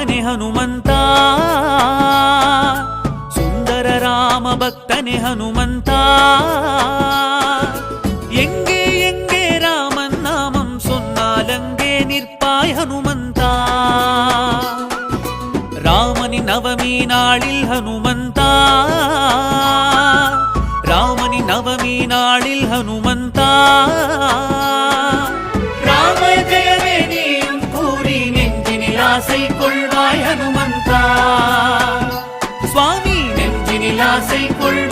ಭಕ್ತನೆ ಹನುಮಂತ சுந்தர ராம பக்தனே ஹனுமந்தா எங்கே எங்கே ராமன் நாமம் சொன்னால் அங்கே நிற்பாய் ஹனுமந்தா ராமனின் நவமி நாளில் ஹனுமந்தா ராமனின் நவமி நாளில் ஹனுமந்தா ஆசை கொள்வாய்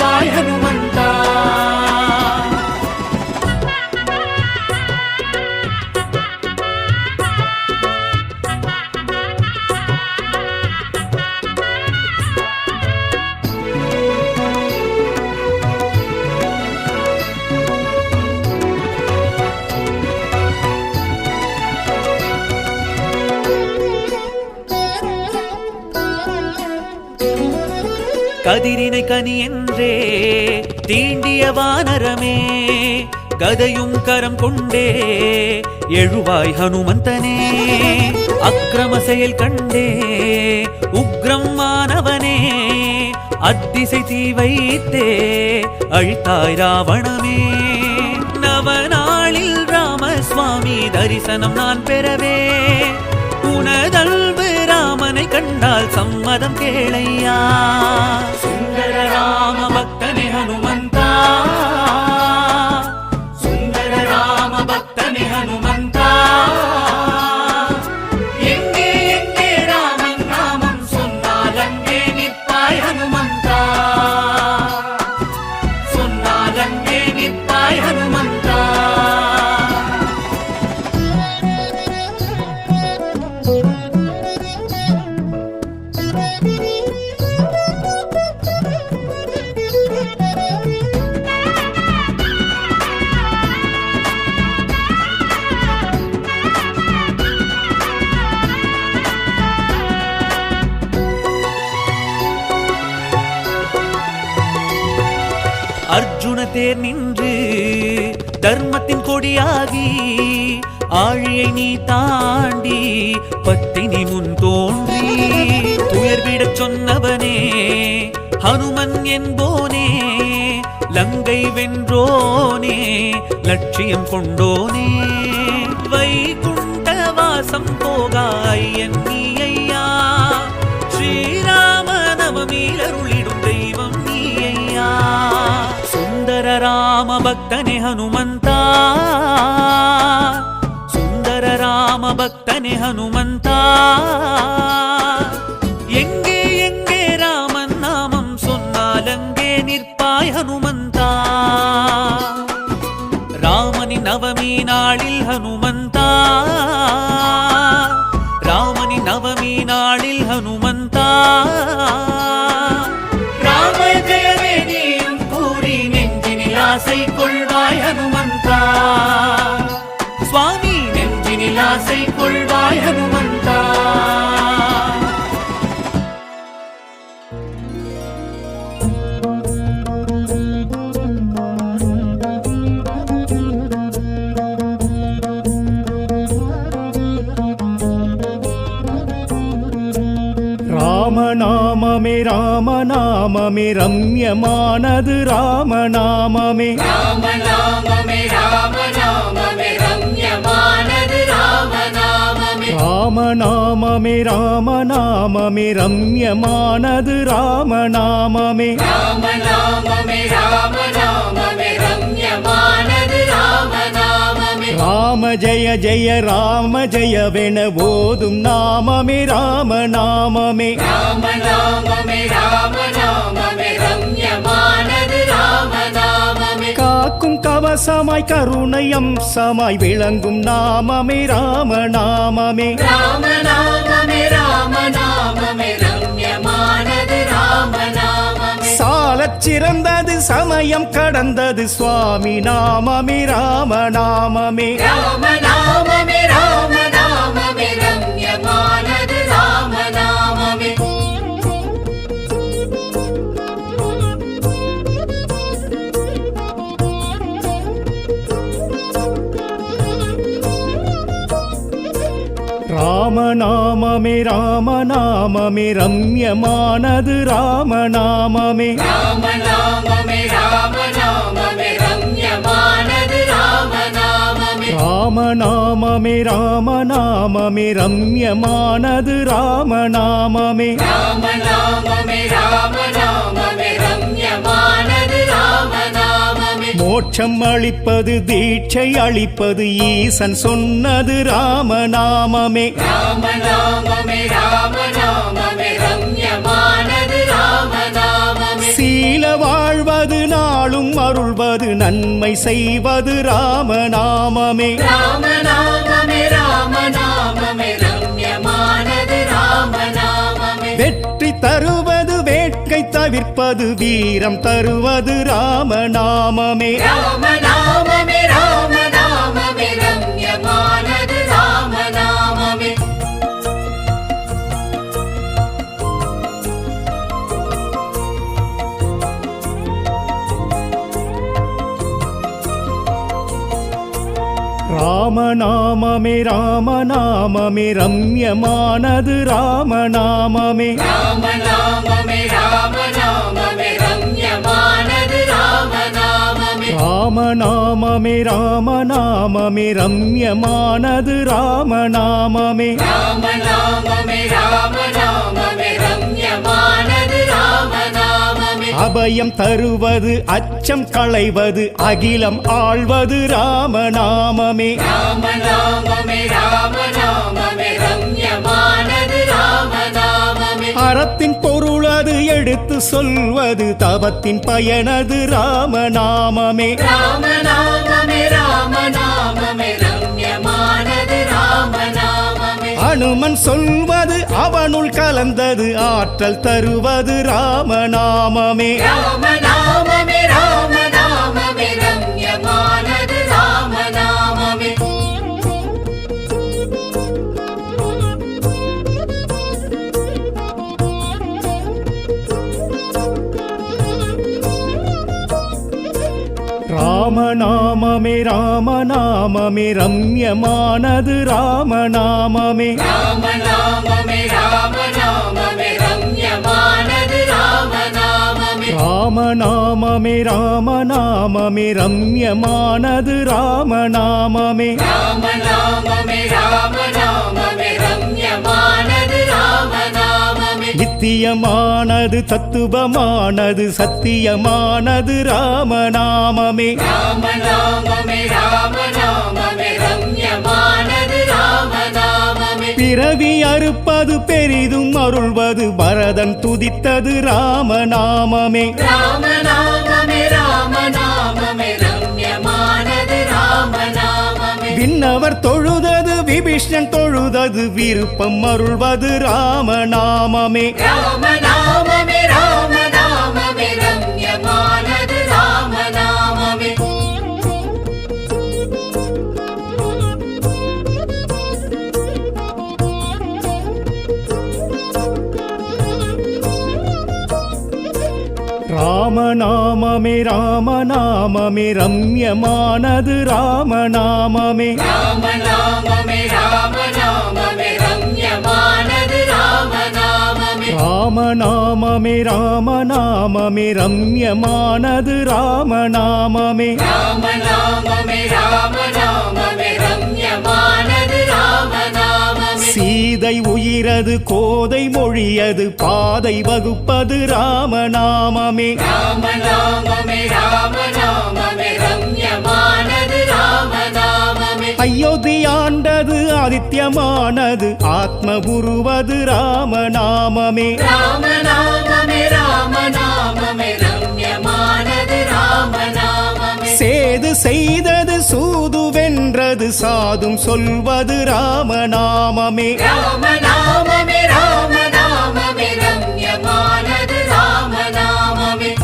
கனி என்றே தீண்டிய வானரமே கதையும் கரம் கொண்டே எழுவாய் ஹனுமந்தனே அக்கிரம செயல் கண்டே உக்ரம் மானவனே அத்திசை தீ வைத்தே அழித்தாய் ராவணமே. நவநாளில் ராமசுவாமி தரிசனம் நான் பெறவே உனதல்பு ராமனை கண்டால் சம்மதம் கேளையா. రామ భక్తని హనుమ தேர் நின்று தர்மத்தின் கொடியாகி ஆழியை நீ தாண்டி பத்தினி முன் தோன்றி துயர்விடச் சொன்னவனே ஹனுமன் என்போனே லங்கை வென்றோனே லட்சியம் கொண்டோனே. வைகுண்ட வாசம் போகாய் என் நீ ஐயா ஸ்ரீராம நவமீல் சுந்தர ராம பக்தனே ஹனுமந்தா சுந்தர ராம பக்தனே ஹனுமந்தா ராமநாமமே ரம்யமானது ராமநாமமே. ராமநாமமே ராமநாமமே ரம்யமானது ராமநாமமே. ராமநாமமே ராமநாமமே ரம்யமானது ராமநாமமே. ராம ஜெய ஜெய ராம ஜெயவென போதும் நாமமே ராமநாமமே ராமநாமமே ராமநாமமே ரம்யமானது ராமநாமமே காக்கும் கவசமாய் கருணை அம்சமாய் விளங்கும் நாமமே ராமநாமமே ராமநாமமே ராமநாமமே ரம்யமானது ராமநாமமே சாலச் சிறந்தது சமயம் கடந்தது. சுவாமி நாமமே. ராம நாமமே ராம ராமநாமமே ராமநாமமே ரம்யமானது ராமநாமமே. ராமநாமமே ராமநாமமே ரம்யமானது ராமநாமமே. ராமநாமமே ராமநாமமே ரம்யமானது ராமநாமமே. ராமநாமமே ராமநாமமே ரம்யமானது ராமநாமமே. மோட்சம் அளிப்பது தீட்சை அளிப்பது ஈசன் சொன்னது ராமநாமமே. ராமநாமமே ராமநாமமே ரம்யமானது ராமநாமமே. சீல வாழ்வது நாளும் அருள்வது நன்மை செய்வது ராமநாமமே. ராமநாமமே ராமநாமமே. விற்பது வீரம் தருவது ராமநாமமே. ராமநாமமே. ராமநாமமே ராமநாமமே ரம்யமானது ராமநாமமே. ராமநாமமே ராமநாமமே ரம்யமானது ராமநாமமே. ராமநாமமே ராமநாமமே ரம்யமானது ராமநாமமே. ராமநாமமே ராமநாமமே அபயம் தருவது அச்சம் களைவது அகிலம் ஆள்வது ராமநாமமே. ராமநாமமே ராமநாமமே ரம்யமானது ராமநாமமே. அறத்தின் பொருளது எடுத்து சொல்வது தவத்தின் பயனது ராமநாமமே. ராமநாமமே ராமநாமமே அனுமன் சொல்வது அவனுள் கலந்தது ஆற்றல் தருவது ராமநாமமே. ராமநாமமே ராமநாமமே ரம்யமானது ராமநாமமே. ராமநாமமே ராமநாமமே ரம்யமானது ராமநாமமே. ராமநாமமே ராமநாமமே ரம்யமானது ராமநாமமே. ராமநாமமே ராமநாமமே ரம்யமானது ராமநாமமே. ராமநாமமே ராமநாமமே ரம்யமானது ராமநாமமே. நித்தியமானது தத்துவமானது சத்தியமானது ராமநாமமே. ராமநாமமே ராமநாமமே ரம்யமானது ராமநாமமே. பிறவி அறுப்பது பெரிதும் அருள்வது பரதன் துதித்தது ராமநாமமே. ராமநாமமே ராமநாமமே ரம்யமானது ராமநாமமே. விண்ணவர் தொழுதது விபீஷ்ணன் தொழுதது விருப்பம் அருள்வது ராமநாமமே. ராமநாமமே ராமநாமமே ராமநாமமே ராமநாமமே ரம்யமானது ராமநாமமே. ராமநாமமே ராமநாமமே ரம்யமானது ராமநாமமே. ராமநாமமே ராமநாமமே ரம்யமானது ராமநாமமே. ராமநாமமே ராமநாமமே ரம்யமானது ராமநாமமே. சீதை உயிரது கோதை மொழியது பாதை வகுப்பது ராமநாமமே. ராமநாமமே ராமநாமமே ரம்யமானது ராமநாமமே. அயோத்தியாண்டது ஆதித்யமானது ஆத்ம உருவது ராமநாமமே. ராமநாமமே ராமநாமமே ரம்யமானது ராமநாமமே. செய்தது செய்தது சூது வென்றது சாதும் சொல்வது ராமநாமமே. ராமநாமமே ராமநாமமே ரம்யமானது ராமநாமமே.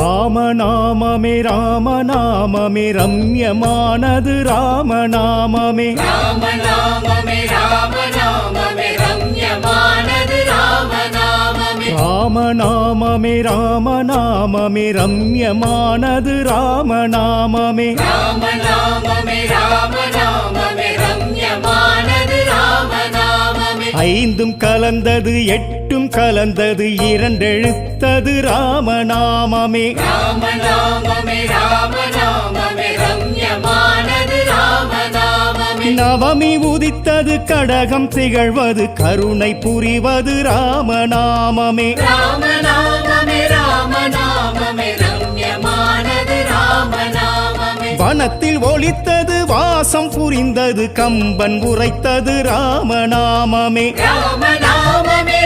ராமநாமமே ராமநாமமே ரம்யமானது ராமநாமமே. ராமநாமமே ராமநாமமே ரம்யமானது ராமநாமமே. ராமநாமமே ராமநாமமே ரம்யமானது ராமநாமமே. ராமநாமமே ராமநாமமே ரம்யமானது ராமநாமமே. ஐந்தும் கலந்தது எட்டும் கலந்தது இரண்டெழுத்தது ராமநாமமே. ராமநாமமே ராமநாமமே ரம்யமானது ராமநாமமே. நவமி உதித்தது கடகம் திகழ்வது கருணை புரிவது ராமநாமமே. ராமநாமமே ராமநாமமே ரம்யமானது ராமநாமமே. வனத்தில் ஒளித்தது வாசம் புரிந்தது கம்பன் உரைத்தது ராமநாமமே. ராமநாமமே. ராமநாமமே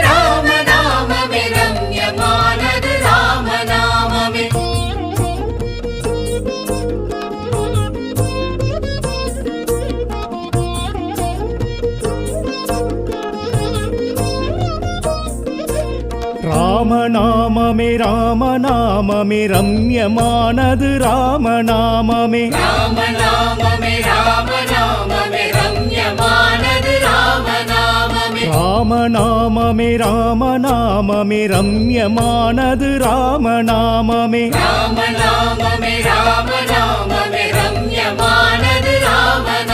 ராமநாமமே ராமநாமமே ரம்யமானது ராமநாமமே. ராமநாமமே ராமநாமமே ரம்யமானது ராமநாமமே. ராமநாமமே ராமநாமமே ரம்யமானது ராமநாமமே. ராமநாமமே ராமநாமமே ரம்யமானது ராமநாமமே.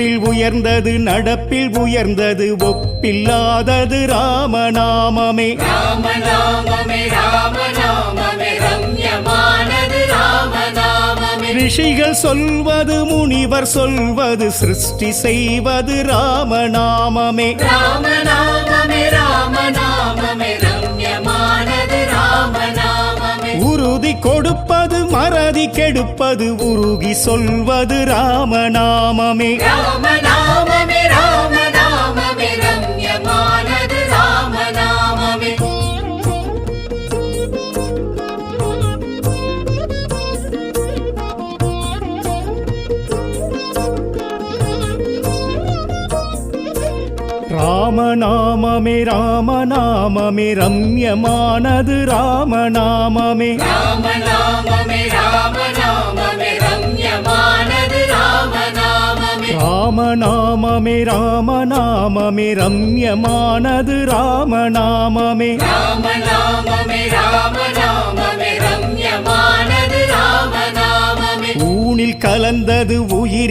நட்பில் உயர்ந்தது நடப்பில் உயர்ந்தது ஒப்பில்லாதது ராமநாமமே. ராமநாமமே ராமநாமமே ரம்யமானது ராமநாமமே. ரிஷிகள் சொல்வது முனிவர் சொல்வது சிருஷ்டி செய்வது ராமநாமமே. ராமநாமமே ராமநாமமே ரம்யமானது ராமநாமமே. உறுதி கொடுப்பது மறதி கெடுப்பது உருகி சொல்வது ராமநாமமே. ராமநாமமே ராமநாமமே ராமநாமமே ராமநாமமே ரம்யமானது ராமநாமமே. ராமநாமமே ராமநாமமே ரம்யமானது ராமநாமமே. ராமநாமமே ராமநாமமே ரம்யமானது ராமநாமமே. ராமநாமமே ராமநாமமே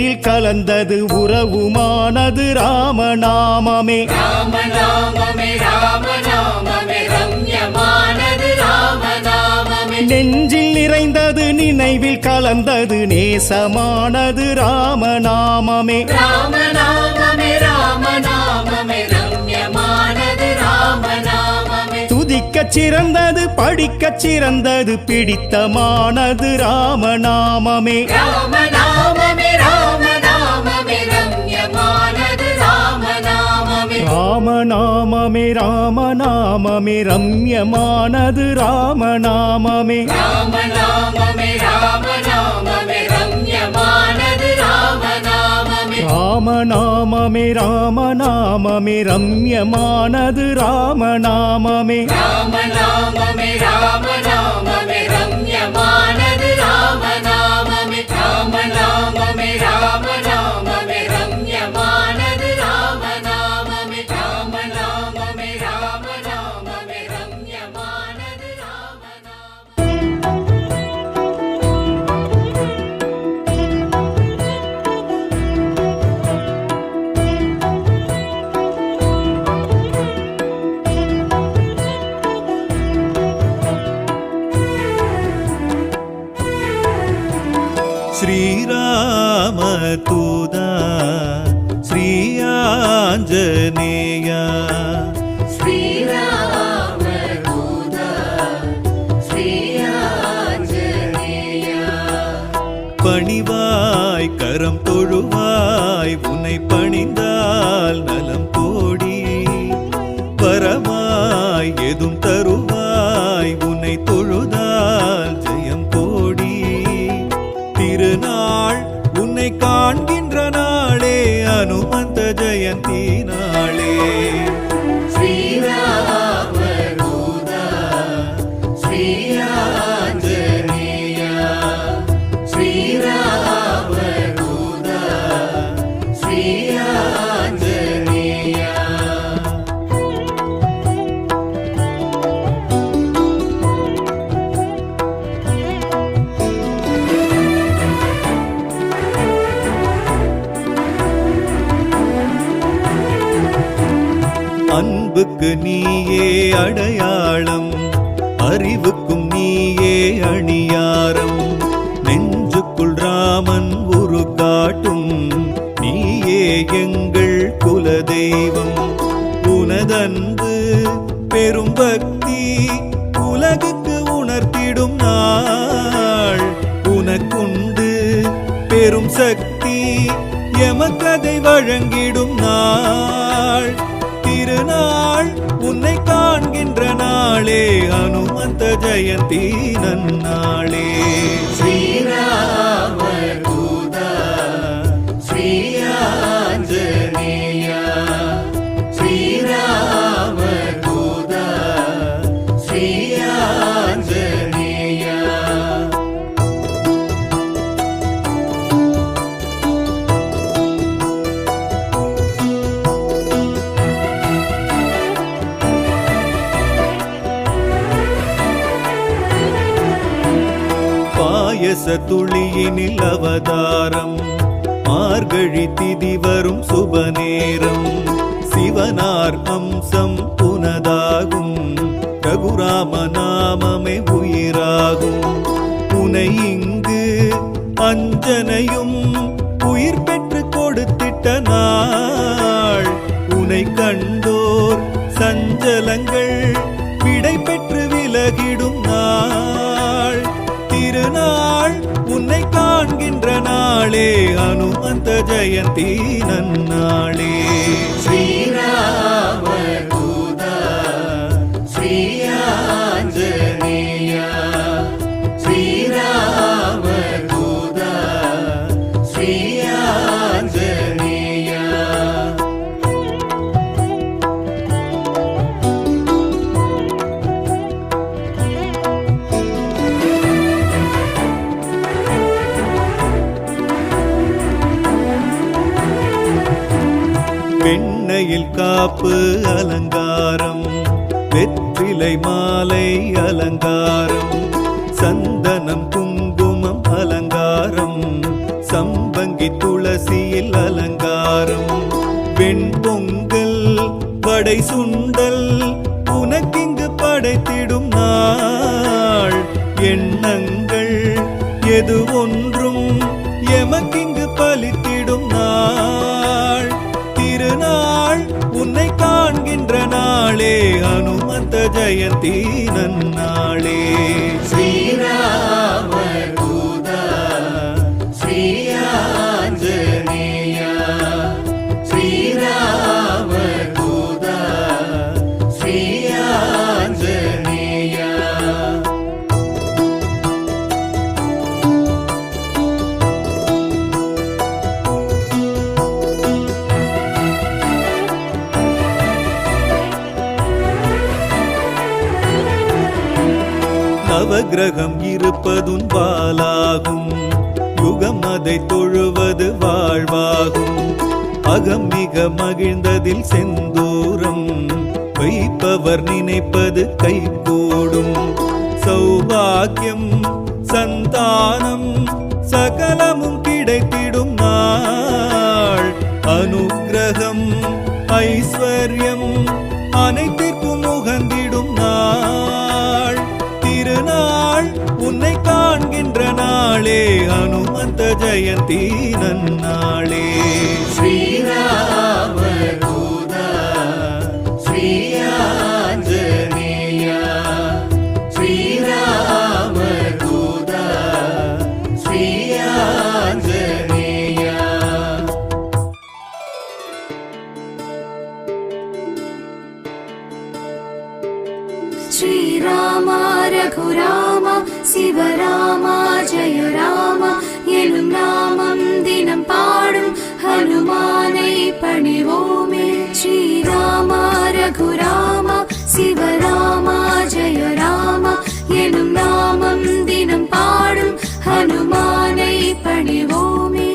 உயிரில் கலந்தது உறவுமானது ராமநாமமே. ராமநாமமே ராமநாமமே ரம்யமானது ராமநாமமே. நெஞ்சில் நிறைந்தது நினைவில் கலந்தது நேசமானது ராமநாமமே. ராமநாமமே ராமநாமமே ரம்யமானது ராமநாமமே. துதிக்கச் சிறந்தது படிக்கச் சிறந்தது பிடித்தமானது ராமநாமமே. ராமநாமமே ராமநாமமே ராமநாமமே ரம்யமானது ராமநாமமே. ராமநாமமே ராமநாமமே ரம்யமானது ராமநாமமே. ராமநாமமே ராமநாமமே ரம்யமானது ராமநாமமே. ராமநாமமே ராமநாமமே ரம்யமானது ராமநாமமே. ராமநாமமே ராமநாமமே தூதா ஸ்ரீயாஞ்சனேயா பணிவாய் கரம் தொழுவாய் உன்னை பணிந்த அன்புக்கு நீயே அடையாளம் அறிவுக்கும் நீயே அணியாரம். நெஞ்சுக்குள் ராமன் உரு காட்டும் நீயே எங்கள் குலதெய்வம். உனதன்பு பெரும் பக்தி உலகுக்கு உணர்த்திடும் நாள். உனக்குண்டு பெரும் சக்தி எமக்கதை வழங்கிடும் நாள். நாளே அனுமந்த ஜெயந்தி நன்னாளே. துளியினில் நன்னாளே அனுமந்த ஜெயந்தி நன்னாளே. ஸ்ரீ காப்பு அலங்காரம் வெற்றிலை மாலை அலங்காரம் சந்தனம் குங்குமம் அலங்காரம் சம்பங்கி துளசியில் அலங்காரம். பெண் பொங்கல் படை சுண்டல் உனக்கிங்கு படைத்திடும் நாள். எண்ணங்கள் ஜெயந்தீனன் நவகிரகம் இருப்பதும் பாலாகும். யுகம் அதை தொழுவது வாழ்வாகும். அகம் மிக மகிழ்ந்ததில் செந்தூரம். வைப்பவர் நினைப்பது கைகூடும். சௌபாக்கியம் சந்தானம் சகலமும் கிடைத்திடும் நாள். அனுக்கிரகம் ஜெயந்தி நன்னாளே ஸ்ரீராம தூதா ஸ்ரீயாஞ்சனேயா ஸ்ரீராம தூதா ஸ்ரீயாஞ்சனேயா ஸ்ரீராமா ரகுராமா சிவராமா ஜெய ராமா எனும் நாமம் தினம் பாடும் ஹனுமானை பணிவோமே. ஸ்ரீராமா ரகுராமா சிவராமா ஜெய ராமா எனும் நாமம் தினம் பாடும் ஹனுமானை பணிவோமே.